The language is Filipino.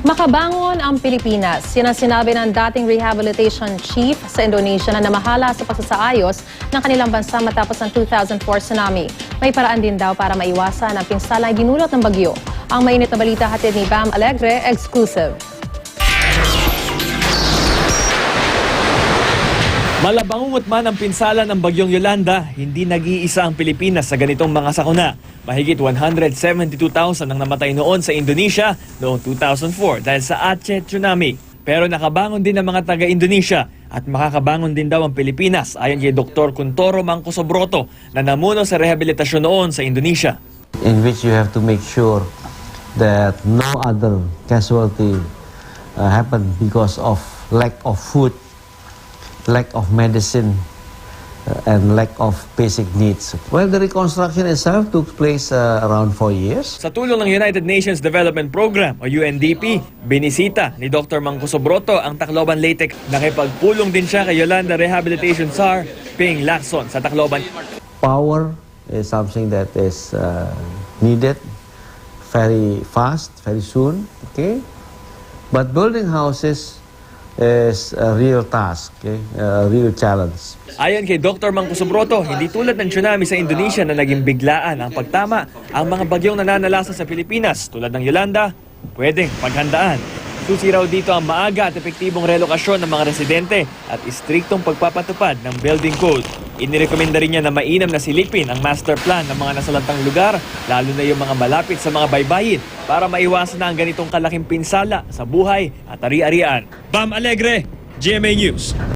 Makabangon ang Pilipinas. Yan ng dating rehabilitation chief sa Indonesia na namahala sa pagsasaayos ng kanilang bansa matapos ang 2004 tsunami. May paraan din daw para maiwasan ang pinsalang dinulot ng bagyo. Ang mainit na balita hatid ni Bam Alegre, exclusive. Malabangungot man ang pinsala ng bagyong Yolanda, hindi nag-iisa ang Pilipinas sa ganitong mga sakuna. Mahigit 172,000 ang namatay noon sa Indonesia noong 2004 dahil sa Aceh tsunami. Pero nakabangon din ang mga taga-Indonesia at makakabangon din daw ang Pilipinas ayon kay Dr. Kuntoro Mangcosobroto na namuno sa rehabilitasyon noon sa Indonesia. in which you have to make sure that no other casualty uh, happened because of lack of food, lack of medicine, uh, and lack of basic needs. Well, the reconstruction itself took place uh, around four years. Sa tulong ng United Nations Development Program o UNDP, binisita ni Dr. Mangcosobroto ang Tacloban Leyte. Nakipagpulong din siya kay Yolanda Rehabilitation SAR, Ping Lacson sa Tacloban. Power is something that is uh, needed very fast, very soon. Okay, but building houses is a real task, okay, a real challenge. Ayon kay Dr. Mangcosobroto, hindi tulad ng tsunami sa Indonesia na naging biglaan ang pagtama, ang mga bagyong nananalasa sa Pilipinas tulad ng Yolanda, pwedeng paghandaan. Susi raw dito ang maaga at epektibong relokasyon ng mga residente at istriktong pagpapatupad ng building code. Inirekomenda rin niya na mainam na silipin ang master plan ng mga nasalantang lugar, lalo na yung mga malapit sa mga baybayin para maiwasan na ang ganitong kalaking pinsala sa buhay at ari-arian. Bam Alegre, GMA News.